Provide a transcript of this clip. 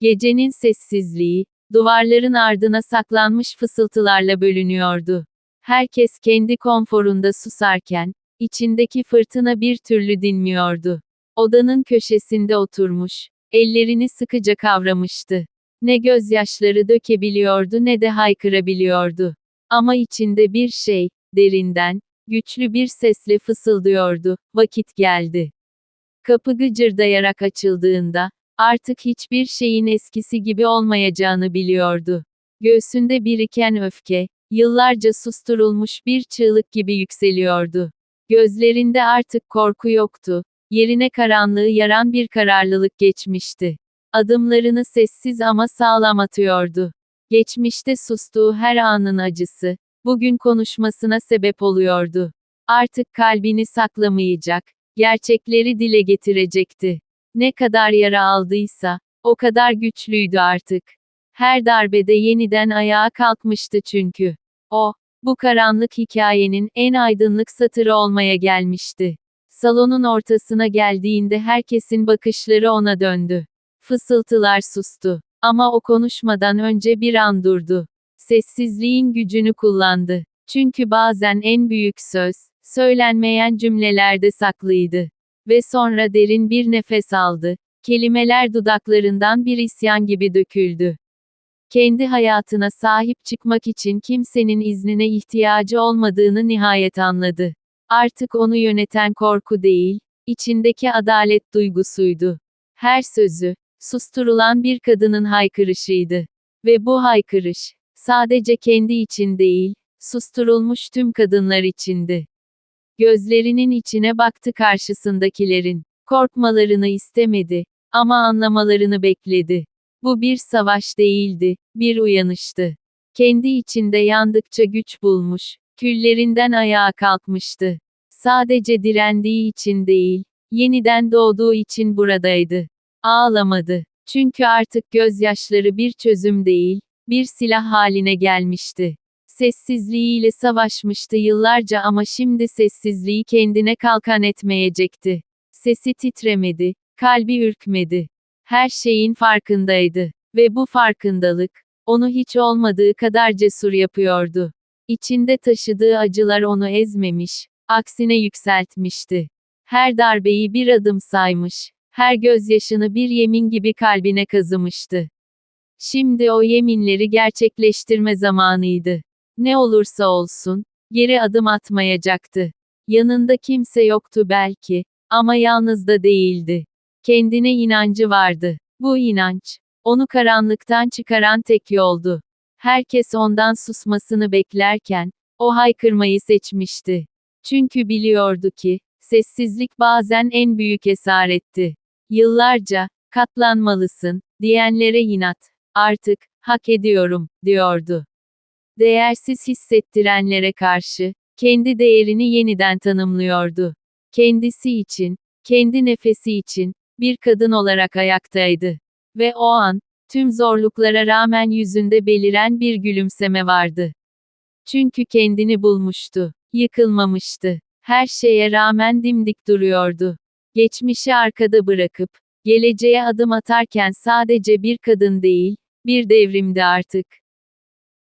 Gecenin sessizliği, duvarların ardına saklanmış fısıltılarla bölünüyordu. Herkes kendi konforunda susarken, içindeki fırtına bir türlü dinmiyordu. Odanın köşesinde oturmuş, ellerini sıkıca kavramıştı. Ne gözyaşları dökebiliyordu ne de haykırabiliyordu. Ama içinde bir şey, derinden, güçlü bir sesle fısıldıyordu, vakit geldi. Kapı gıcırdayarak açıldığında, artık hiçbir şeyin eskisi gibi olmayacağını biliyordu. Göğsünde biriken öfke, yıllarca susturulmuş bir çığlık gibi yükseliyordu. Gözlerinde artık korku yoktu, yerine karanlığı yaran bir kararlılık geçmişti. Adımlarını sessiz ama sağlam atıyordu. Geçmişte sustuğu her anın acısı, bugün konuşmasına sebep oluyordu. Artık kalbini saklamayacak, gerçekleri dile getirecekti. Ne kadar yara aldıysa, o kadar güçlüydü artık. Her darbede yeniden ayağa kalkmıştı çünkü. O, bu karanlık hikayenin en aydınlık satırı olmaya gelmişti. Salonun ortasına geldiğinde herkesin bakışları ona döndü. Fısıltılar sustu. Ama o konuşmadan önce bir an durdu. Sessizliğin gücünü kullandı. Çünkü bazen en büyük söz, söylenmeyen cümlelerde saklıydı. Ve sonra derin bir nefes aldı. Kelimeler dudaklarından bir isyan gibi döküldü. Kendi hayatına sahip çıkmak için kimsenin iznine ihtiyacı olmadığını nihayet anladı. Artık onu yöneten korku değil, içindeki adalet duygusuydu. Her sözü, susturulan bir kadının haykırışıydı. Ve bu haykırış, sadece kendi için değil, susturulmuş tüm kadınlar içindi. Gözlerinin içine baktı karşısındakilerin. Korkmalarını istemedi, ama anlamalarını bekledi. Bu bir savaş değildi, bir uyanıştı. Kendi içinde yandıkça güç bulmuş, küllerinden ayağa kalkmıştı. Sadece direndiği için değil, yeniden doğduğu için buradaydı. Ağlamadı. Çünkü artık gözyaşları bir çözüm değil, bir silah haline gelmişti. Sessizliğiyle savaşmıştı yıllarca ama şimdi sessizliği kendine kalkan etmeyecekti. Sesi titremedi, kalbi ürkmedi. Her şeyin farkındaydı ve bu farkındalık onu hiç olmadığı kadar cesur yapıyordu. İçinde taşıdığı acılar onu ezmemiş, aksine yükseltmişti. Her darbeyi bir adım saymış, her gözyaşını bir yemin gibi kalbine kazımıştı. Şimdi o yeminleri gerçekleştirme zamanıydı. Ne olursa olsun, geri adım atmayacaktı. Yanında kimse yoktu belki, ama yalnız da değildi. Kendine inancı vardı. Bu inanç, onu karanlıktan çıkaran tek yoldu. Herkes ondan susmasını beklerken, o haykırmayı seçmişti. Çünkü biliyordu ki, sessizlik bazen en büyük esaretti. Yıllarca, katlanmalısın, diyenlere inat. Artık, hak ediyorum, diyordu. Değersiz hissettirenlere karşı, kendi değerini yeniden tanımlıyordu. Kendisi için, kendi nefesi için, bir kadın olarak ayaktaydı. Ve o an, tüm zorluklara rağmen yüzünde beliren bir gülümseme vardı. Çünkü kendini bulmuştu, yıkılmamıştı. Her şeye rağmen dimdik duruyordu. Geçmişi arkada bırakıp, geleceğe adım atarken sadece bir kadın değil, bir devrimdi artık.